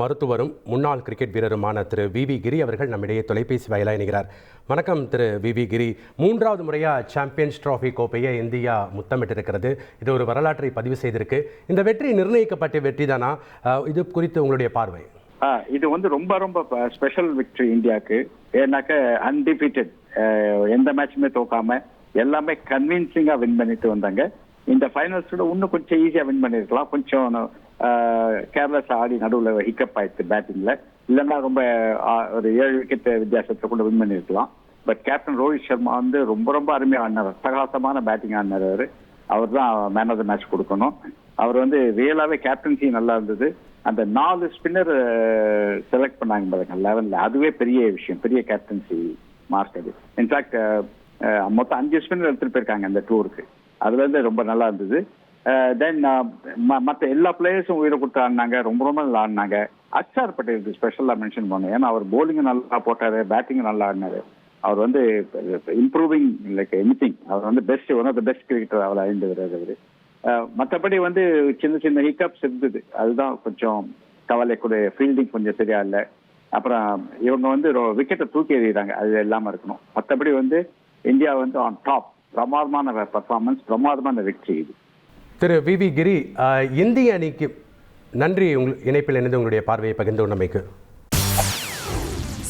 மருத்துவரும் முன்னாள் கிரிக்கெட் வீரருமான திரு V V Giri அவர்கள் நம்மிடையே தொலைபேசி வாயிலாக இணைகிறார். வணக்கம் திரு வி வி கிரி. மூன்றாவது முறையாக சாம்பியன்ஸ் டிராஃபி கோப்பையை இந்தியா முத்தமிட்டிருக்கிறது. இது ஒரு வரலாற்றை பதிவு செய்திருக்கு. இந்த வெற்றி நிர்ணயிக்கப்பட்ட வெற்றி தானா? இது குறித்து உங்களுடைய பார்வை. இது வந்து ரொம்ப ரொம்ப ஸ்பெஷல் விக்டரி இந்தியாவுக்கு. ஏன்னாக்க அன்டிஃபீட்டட் எந்த மேட்சுமே தோக்காம எல்லாமே கன்வின்சிங்கா வின் பண்ணிட்டு வந்தாங்க. இந்த ஃபைனல்ஸோட இன்னும் கொஞ்சம் ஈஸியா வின் பண்ணிருக்கலாம். கொஞ்சம் கேர்லெஸ் ஆடி நடுவில் ஹிக்கப் ஆயிடுச்சு பேட்டிங்ல இல்லைன்னா ரொம்ப ஒரு ஏழு விக்கெட் வித்தியாசத்தை கூட வின் பண்ணிருக்கலாம். பட் கேப்டன் ரோஹித் சர்மா வந்து ரொம்ப ரொம்ப அருமையா ஆடினார். அட்டகாசமான பேட்டிங் ஆடினார் அவர். அவர் தான் மேன் ஆஃப் த மேட்ச் கொடுக்கணும். அவர் வந்து ரியலாவே கேப்டன்சி நல்லா இருந்தது. அந்த நாலு ஸ்பின்னர் செலக்ட் பண்ணாங்க பாருங்க லெவன்ல அதுவே பெரிய விஷயம் பெரிய கேப்டன்சி மார்க் அது. இன்ஃபேக்ட் மொத்தம் அஞ்சு ஸ்பின்னர் எடுத்துட்டு போயிருக்காங்க அந்த டூருக்கு அதுல இருந்து ரொம்ப நல்லா இருந்தது. தென் மற்ற எல்லா பிளேயர்ஸும் உயிரை கொடுத்து ஆடினாங்க. ரொம்ப ரொம்ப நல்லா ஆடினாங்க. அச்சார் பட்டேலுக்கு ஸ்பெஷலாக மென்ஷன் பண்ணேன் ஏன்னா அவர் போலிங் நல்லா போட்டாரு பேட்டிங் நல்லா ஆடினாரு. அவர் வந்து இம்ப்ரூவிங் லைக் எனிதிங் அவர் வந்து best one of the best cricketer அவர் அழிந்து வர்றாரு அவர். மற்றபடி வந்து சின்ன சின்ன ஹிக்கப்ஸ் இருந்தது. அதுதான் கொஞ்சம் கவலை கூட ஃபீல்டிங் கொஞ்சம் சரியா இல்லை. அப்புறம் இவங்க வந்து விக்கெட்டை தூக்கி எறிகிறாங்க. அது இல்லாமல் இருக்கணும். மற்றபடி வந்து இந்தியா வந்து ஆன் டாப் பிரமாதமான பர்ஃபார்மன்ஸ் பிரமாதமான வெற்றி இது. திரு வி வி கிரி இந்திய அணிக்கு நன்றி உங்கள் இணைப்பில் இணைந்து உங்களுடைய பார்வையை பகிர்ந்து கொண்டமைக்கு.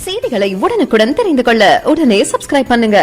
செய்திகளை உடனுக்குடன் தெரிந்து கொள்ள உடனே சப்ஸ்கிரைப் பண்ணுங்க.